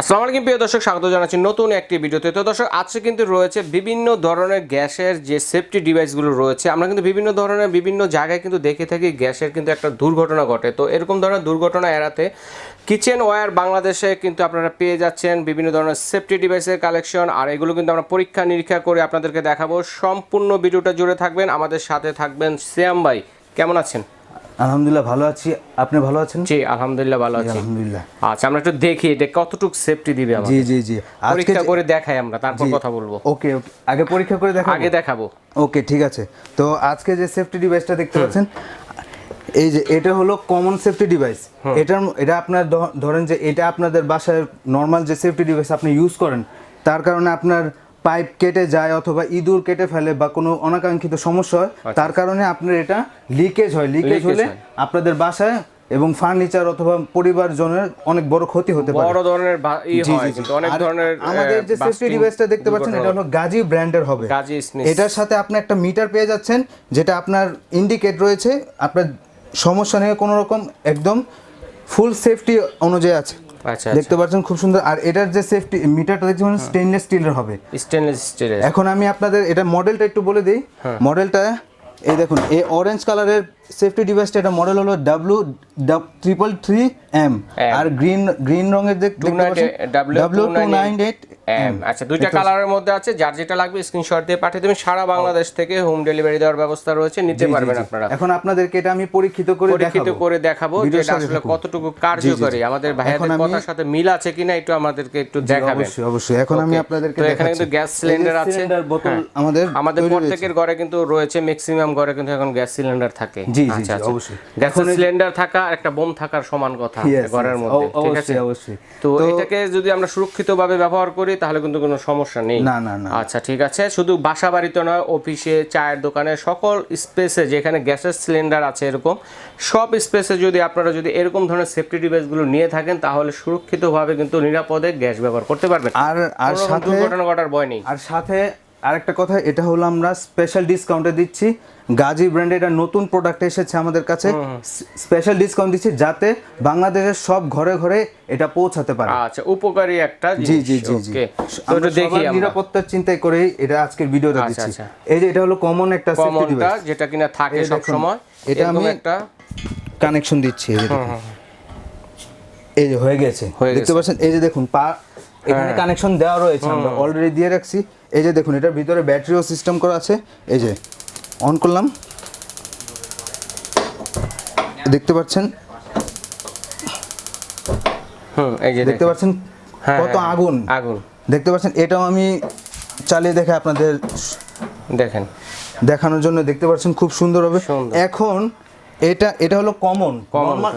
আসসালামু আলাইকুম, প্রিয় দর্শক, স্বাগত জানাচ্ছি নতুন একটি ভিডিওতে। তো দর্শক, আজকে কিন্তু রয়েছে বিভিন্ন ধরনের গ্যাসের যে সেফটি ডিভাইসগুলো রয়েছে, আমরা কিন্তু বিভিন্ন ধরনের বিভিন্ন জায়গায় কিন্তু দেখে থাকি গ্যাসের কিন্তু একটা দুর্ঘটনা ঘটে। তো এরকম ধরনের দুর্ঘটনা এড়াতে কিচেন ওয়্যার বাংলাদেশে কিন্তু আপনারা পেয়ে যাচ্ছেন বিভিন্ন ধরনের সেফটি ডিভাইসের কালেকশন আর এগুলো কিন্তু আমরা পরীক্ষা নিরীক্ষা করে আপনাদেরকে দেখাবো। সম্পূর্ণ ভিডিওটা জুড়ে থাকবেন, আমাদের সাথে থাকবেন শ্যাম ভাই। কেমন আছেন? আলহামদুলিল্লাহ ভালো আছি। আপনি ভালো আছেন? জি আলহামদুলিল্লাহ ভালো আছি। আলহামদুলিল্লাহ। আচ্ছা আমরা একটু দেখি এটা কতটুকু সেফটি দিবে আমাদের। জি জি জি। পরীক্ষা করে দেখাই আমরা তারপর কথা বলব। ওকে ওকে। আগে পরীক্ষা করে দেখা আগে দেখাবো। ওকে ঠিক আছে। তো আজকে যে সেফটি ডিভাইসটা দেখতে পাচ্ছেন এই যে এটা হলো কমন সেফটি ডিভাইস এটার এটা আপনার ধরেন যে এটা আপনাদের বাসায় নর্মাল যে সেফটি ডিভাইস আপনি ইউজ করেন তার কারণে আপনার পাইপ কেটে যায় অথবা ইঁদুর কেটে ফেলে বা কোনো অনাকাঙ্ক্ষিত সমস্যা হয় তার কারণে আপনার এটা লিকেজ হয়। লিকেজ আচ্ছা। হলে আপনাদের বাসায় এবং ফার্নিচার অথবা পরিবারজনের অনেক বড় ক্ষতি হতে পারে। বড় ধরনের অনেক ধরনের আমাদের যে সেফটি ডিভাইসটা দেখতে পাচ্ছেন এটা হলো গাজি ব্র্যান্ডের হবে। গাজি এটার সাথে আপনি একটা মিটার পেয়ে যাচ্ছেন যেটা আপনার ইন্ডিকেট রয়েছে আপনার সমস্যা নেই কোনো রকম একদম ফুল সেফটি অনুযায়ী আছে। আচ্ছা দেখতে পাচ্ছেন খুব সুন্দর। আর এটার যে সেফটি মিটারটা পাচ্ছেন স্টেনলেস স্টিলের হবে। স্টেনলেস স্টিলের এখন আমি আপনাদের এটা মডেলটা একটু বলে দিই। হ্যাঁ। মডেলটা এই দেখুন এই অরেঞ্জ কালারের সেফটি ডিভাইসটা এটা মডেল হলো ডাব্লু ট্রিপল থ্রি এম আর গ্রিন গ্রিন রঙের দেখ- W two nine eight M আচ্ছা দুইটা কালারের মধ্যে আছে যার যেটা লাগবে স্ক্রিনশট দিয়ে পাঠিয়ে দেবেন। সারা বাংলাদেশ থেকে হোম ডেলিভারি দেওয়ার ব্যবস্থা রয়েছে নিতে পারবেন আপনারা। এখন আপনাদেরকে এটা আমি পরীক্ষিত করে পরীক্ষিত দেখাবো। করে দেখাবো যে এটা আসলে কতটুকু কার্যকরী। আমাদের ভাইয়াদের কথার সাথে মিল আছে কিনা একটু আমাদেরকে একটু দেখাবেন। অবশ্যই অবশ্যই। এখন আমি. আপনাদেরকে তো এখানে কিন্তু গ্যাস সিলিন্ডার আছে। সিলিন্ডার বোতল হ্যাঁ। আমাদের আমাদের প্রত্যেকের ঘরে কিন্তু রয়েছে ম্যাক্সিমাম ঘরে কিন্তু এখন গ্যাস সিলিন্ডার থাকে। জি, জি, আচ্ছা, আচ্ছা। অবশ্যই। গ্যাসের সিলিন্ডার থাকা একটা বোম থাকার সমান কথা ঘরের মধ্যে ঠিক আছে? অবশ্যই। তো এটাকে যদি আমরা সুরক্ষিতভাবে ব্যবহার করি তাহলে কিন্তু কোনো সমস্যা নেই। না না না। আচ্ছা ঠিক আছে। শুধু বাসা বাড়িতে নয় অফিসে চায়ের দোকানে সকল স্পেসে যেখানে গ্যাসের সিলিন্ডার আছে এরকম সব স্পেসে যদি আপনারা যদি এরকম ধরনের সেফটি ডিভাইসগুলো নিয়ে থাকেন তাহলে সুরক্ষিতভাবে কিন্তু নিরাপদে গ্যাস ব্যবহার করতে পারবেন। আর আর সাথে দুর্ঘটনা ঘটার ভয় নেই। আর সাথে আরেকটা কথা এটা হলো আমরা স্পেশাল ডিসকাউন্টে দিচ্ছি। গাজী ব্র্যান্ডের এটা নতুন প্রোডাক্ট এসেছে আমাদের কাছে। স্পেশাল ডিসকাউন্ট দিচ্ছি যাতে বাংলাদেশের সব ঘরে ঘরে এটা পৌঁছাতে পারে। আচ্ছা উপকারী একটা জি জি জি জি। আমরা দেখি আমরা। নিরাপত্তার চিন্তায় করেই এটা আজকের ভিডিওটা আচ্ছা, দিচ্ছি। আচ্ছা। এই যে এটা হলো কমন একটা সেফটি ডিভাইস যেটা কিনা থাকে সব সময় এটা আমি- একটা কানেকশন দিচ্ছি এই যে দেখুন। এই যে হয়ে গেছে। দেখতে হ্যাঁ। পাচ্ছেন? এই যে দেখুন পা এখানে কানেকশন দেওয়া রয়েছে আমরা অলরেডি দিয়ে রাখছি। এই যে দেখুন এটার ভিতরে ব্যাটারিও সিস্টেম করা আছে। এই যে অন করলাম। দেখতে পাচ্ছেন? হুম এই যে দেখতে পাচ্ছেন হ্যাঁ, কত হ্যাঁ, আগুন? আগুন। দেখতে পাচ্ছেন এটাও আমি চালিয়ে দেখে আপনাদের দেখেন। দেখানোর জন্য দেখতে পাচ্ছেন খুব সুন্দর হবে। এখন এটা এটা হলো কমন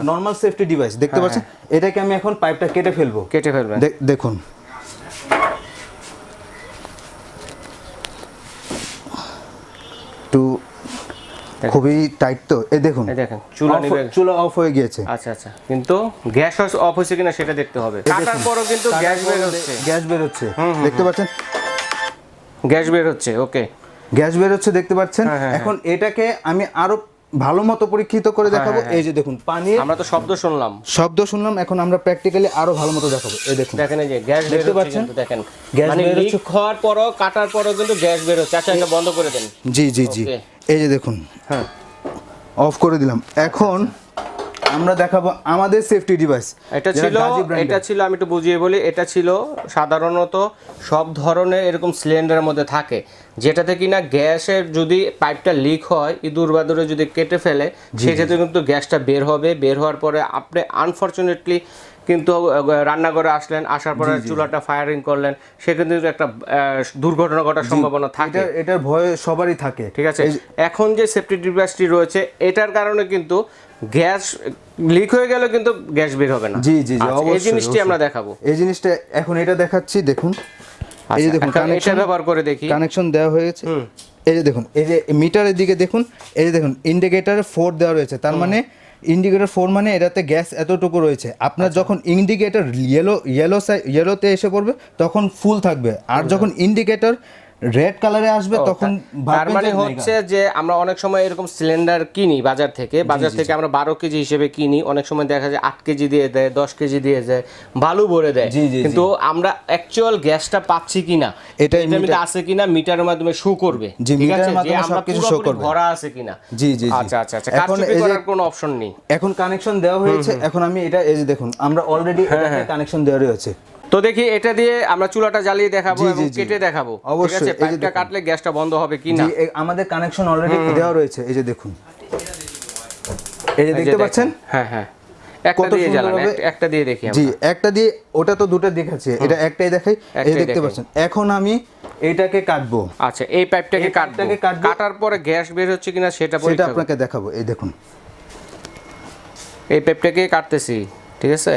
নর্মাল সেফটি ডিভাইস দেখতে পাচ্ছেন? এটাকে আমি এখন পাইপটা কেটে ফেলব। কেটে ফেলবেন। দে- দেখুন। একটু খুবই টাইট তো। এ দেখুন। দেখেন চুলা নিবে। চুলা অফ হয়ে গিয়েছে। আচ্ছা আচ্ছা। কিন্তু গ্যাস অফ হয়েছে কিনা সেটা দেখতে হবে। কাটার পরও কিন্তু গ্যাস বের হচ্ছে। গ্যাস বের হচ্ছে। দেখতে পাচ্ছেন? গ্যাস বের হচ্ছে ওকে গ্যাস বের হচ্ছে দেখতে পাচ্ছেন? হ্যাঁ, হ্যাঁ, এখন এটাকে আমি আরও ভালো মতো পরীক্ষিত করে দেখাবো। এই যে দেখুন পানি আমরা তো শব্দ শুনলাম। শব্দ শুনলাম এখন আমরা প্র্যাকটিক্যালি আরও ভালো মতো দেখাবো। এই দেখুন। দেখেন এই যে গ্যাস দেখতে পাচ্ছেন? দেখেন। গ্যাস মানে বের হচ্ছে। হওয়ার পরও কাটার পরও কিন্তু গ্যাস বের হচ্ছে আচ্ছা এটা বন্ধ করে দেন। জি জি জি। এই যে দেখুন হ্যাঁ অফ করে দিলাম। এখন আমরা দেখাবো আমাদের সেফটি ডিভাইস এটা ছিল এটা ছিল আমি একটু বুঝিয়ে বলি এটা ছিল সাধারণত সব ধরনের এরকম সিলিন্ডারের মধ্যে থাকে যেটাতে কিনা গ্যাসের যদি পাইপটা লিক হয় ইঁদুর বাদুরে যদি কেটে ফেলে সেক্ষেত্রে কিন্তু গ্যাসটা বের হবে বের হওয়ার পরে আপনি আনফর্চুনেটলি কিন্তু রান্নাঘরে আসলেন আসার পরে চুলাটা ফায়ারিং করলেন সেক্ষেত্রে কিন্তু একটা দুর্ঘটনা ঘটার সম্ভাবনা থাকে। এটার ভয় সবারই থাকে। ঠিক আছে? এখন যে সেফটি ডিভাইসটি রয়েছে এটার কারণে কিন্তু গ্যাস লিক হয়ে গেলে কিন্তু গ্যাস বের হবে না। জি জি জি আচ্ছা, এই জিনিসটি আমরা দেখাবো। এই জিনিসটা এখন এটা দেখাচ্ছি দেখুন। এই যে আচ্ছা, দেখুন কানেকশন ব্যবহার করে দেখি। কানেকশন দেওয়া হয়েছে। এই যে দেখুন এই যে মিটারের দিকে দেখুন এই যে দেখুন ইন্ডিকেটারে ফোর দেওয়া রয়েছে। তার মানে ইন্ডিকেটর ফোর মানে এটাতে গ্যাস এতটুকু রয়েছে। আপনার আচ্ছা। যখন ইন্ডিকেটর ইয়েলো ইয়েলো ইয়েলোতে এসে পড়বে তখন ফুল থাকবে। আর যখন ইন্ডিকেটর রেড কালারে আসবে তখন তার মানে হচ্ছে যে আমরা অনেক সময় এরকম সিলিন্ডার কিনি বাজার থেকে। বাজার থেকে আমরা বারো কেজি হিসেবে কিনি অনেক সময় দেখা যায় আট কেজি দিয়ে দেয় দশ কেজি দিয়ে দেয় বালু ভরে দেয়। কিন্তু আমরা অ্যাকচুয়াল গ্যাসটা পাচ্ছি কিনা এটা মিটার- আছে কিনা মিটারের মাধ্যমে শো করবে। ঠিক আছে? যে আমরা show পুরোপুরি করবে। ভরা আছে কিনা। জি, জি। আচ্ছা আচ্ছা আচ্ছা। এখন এই যে- কোনো অপশন নেই। এখন কানেকশন দেওয়া হয়েছে এখন আমি এটা এই যে দেখুন আমরা অলরেডি হ্যাঁ, কানেকশন দেওয়া রয়েছে। তো দেখি এটা দিয়ে আমরা চুলাটা জ্বালিয়ে দেখাবো এবং। কেটে দেখাবো। ঠিক আছে পাইপটা কাটলে গ্যাসটা বন্ধ হবে কিনা জি আমাদের কানেকশন অলরেডি দেওয়া রয়েছে এই যে দেখুন। এই যে দেখতে পাচ্ছেন? হ্যাঁ হ্যাঁ। একটা দিয়ে জ্বালান একটা- দিয়ে দেখি জি একটা দিয়ে ওটা তো দুটো দেখাচ্ছে এটা একটাই দেখাই এই দেখতে পাচ্ছেন। এখন আমি এটাকে কাটবো। আচ্ছা এই পাইপটাকে কাটবো। কাটার পরে গ্যাস বের হচ্ছে কিনা সেটা সেটা পরীক্ষা করব। আপনাকে দেখাবো এই দেখুন। এই পাইপটাকে কাটতেছি ঠিক আছে?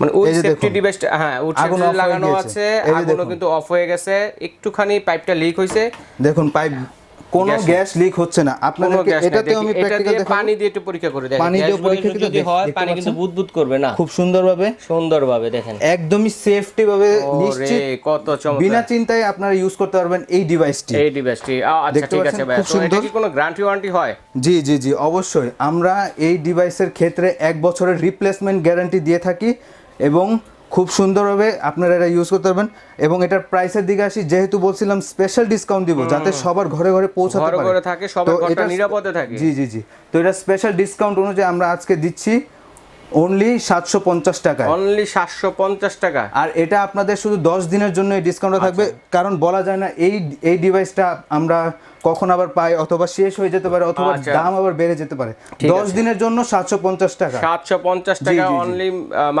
মানে ওই সেফটি ডিভাইসটা হ্যাঁ লাগানো আছে আগুনও কিন্তু অফ হয়ে গেছে। একটুখানি পাইপটা লিক দেখুন পাইপ কোনো গ্যাস- লিক হচ্ছে না। আপনাদেরকে এটাতেও আমি প্র্যাকটিক্যাল দেখাবো। পানি দিয়ে একটু পরীক্ষা করে দেখেন। পানি দিয়ে পরীক্ষা যদি হয় পানি কিন্তু বুদবুদ করবে না। খুব সুন্দরভাবে। সুন্দরভাবে দেখেন। একদমই সেফটি ভাবে নিশ্চিত। কত চমৎকার। বিনা চিন্তায় আপনারা ইউজ করতে পারবেন এই ডিভাইসটি এই ডিভাইসটি আচ্ছা ঠিক আছে? ভাই তো এটা। কি কোনো গ্যারান্টি ওয়ারেন্টি হয়? জি জি জি অবশ্যই। আমরা এই ডিভাইসের ক্ষেত্রে এক বছরের রিপ্লেসমেন্ট গ্যারান্টি দিয়ে থাকি। এবং খুব সুন্দরভাবে আপনারা এটা ইউজ করতে পারবেন। এবং এটার প্রাইসের দিকে আসি যেহেতু বলছিলাম স্পেশাল ডিসকাউন্ট দিব যাতে সবার ঘরে ঘরে পৌঁছাতে পারে। ঘরে থাকে, সবার ঘরটা নিরাপদে থাকে। জি জি জি। তো এটা স্পেশাল ডিসকাউন্ট অনুযায়ী আমরা আজকে দিচ্ছি অনলি সাতশো পঞ্চাশ টাকায় অনলি সাতশো পঞ্চাশ টাকা আর এটা আপনাদের শুধু দশ দিনের জন্য এই ডিসকাউন্টটা থাকবে আচ্ছা। কারণ বলা যায় না এই এই ডিভাইসটা আমরা কখন আবার পাই অথবা শেষ হয়ে যেতে পারে অথবা আচ্ছা। দাম আবার বেড়ে যেতে পারে দশ দিনের জন্য সাতশো পঞ্চাশ টাকা সাতশো পঞ্চাশ টাকা। অনলি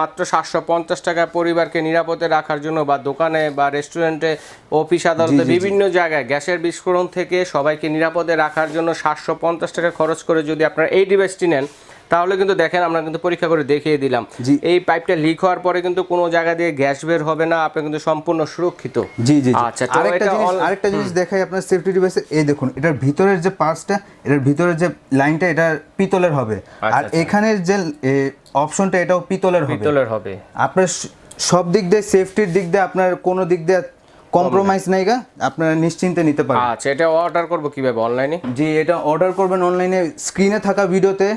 মাত্র সাতশো পঞ্চাশ টাকা পরিবারকে নিরাপদে রাখার জন্য বা দোকানে বা রেস্টুরেন্টে অফিস আদালতে। বিভিন্ন জায়গায় গ্যাসের বিস্ফোরণ থেকে সবাইকে নিরাপদে রাখার জন্য সাতশো পঞ্চাশ টাকা খরচ করে যদি আপনারা এই ডিভাইসটি নেন তাহলে কিন্তু দেখেন আমরা কিন্তু পরীক্ষা করে দেখিয়ে দিলাম। এই পাইপটা লিক হওয়ার পরে কিন্তু কোনো জায়গা দিয়ে গ্যাস বের হবে না আপনি কিন্তু সম্পূর্ণ সুরক্ষিত। জি জি। আচ্ছা আরেকটা জিনিস আরেকটা জিনিস দেখাই আপনার সেফটি ডিভাইসে এই দেখুন এটার ভিতরের যে পার্টসটা এটার ভিতরের যে লাইনটা এটা পিতলের হবে। আর আচ্ছা। এখানের যে অপশনটা এটাও পিতলের হবে। পিতলের হবে। আপনার সব দিক দিয়ে সেফটির দিক দিয়ে আপনার কোনো দিক দিয়ে কম্প্রোমাইজ নাই গা। আপনারা নিশ্চিন্তে নিতে পারেন আচ্ছা এটা অর্ডার করব কীভাবে? অনলাইনে জি এটা অর্ডার করবেন অনলাইনে স্ক্রিনে থাকা ভিডিওতে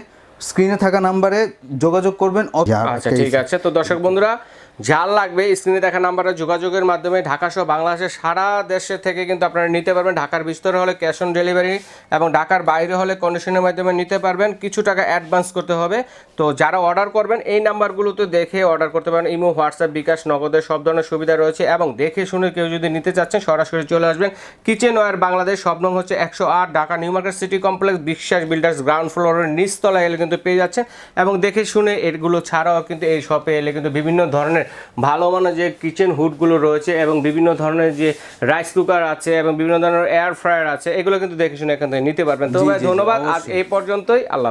স্ক্রিনে থাকা নাম্বারে যোগাযোগ করবেন। আচ্ছা ঠিক আছে। তো দর্শক বন্ধুরা যার লাগবে, স্ক্রিনে দেখা নাম্বারে যোগাযোগের মাধ্যমে ঢাকা সহ বাংলাদেশের সারা দেশে থেকে কিন্তু আপনারা নিতে পারবেন। ঢাকার ভিতরে হলে ক্যাশ অন ডেলিভারি এবং ঢাকার বাইরে হলে কন্ডিশনের মাধ্যমে নিতে পারবেন। কিছু টাকা অ্যাডভান্স করতে হবে। তো যারা অর্ডার করবেন, এই নাম্বারগুলোতে দেখে অর্ডার করতে পারেন। ইমো, হোয়াটসঅ্যাপ, বিকাশ নগদের সব ধরনের সুবিধা রয়েছে এবং দেখে শুনে কেউ যদি নিতে চাচ্ছেন, সরাসরি চলে আসবেন। কিচেন ওয়ার বাংলাদেশ সব নং হচ্ছে একশো আট, Dhaka new market city complex, Biswas builders, ground ফ্লোরের নিচতলায় এলে কিন্তু পেয়ে যাচ্ছেন। এবং দেখে শুনে এগুলো ছাড়াও কিন্তু এই শপে এলে কিন্তু বিভিন্ন ধরনের ভালো মানের যে কিচেন হুডগুলো রয়েছে এবং বিভিন্ন ধরনের যে রাইস কুকার আছে এবং বিভিন্ন ধরনের এয়ার ফ্রায়ার আছে এগুলো কিন্তু দেখে শুনে এখান থেকে নিতে পারবেন। তো ভাই ধন্যবাদ। আজ এই পর্যন্তই আল্লাহ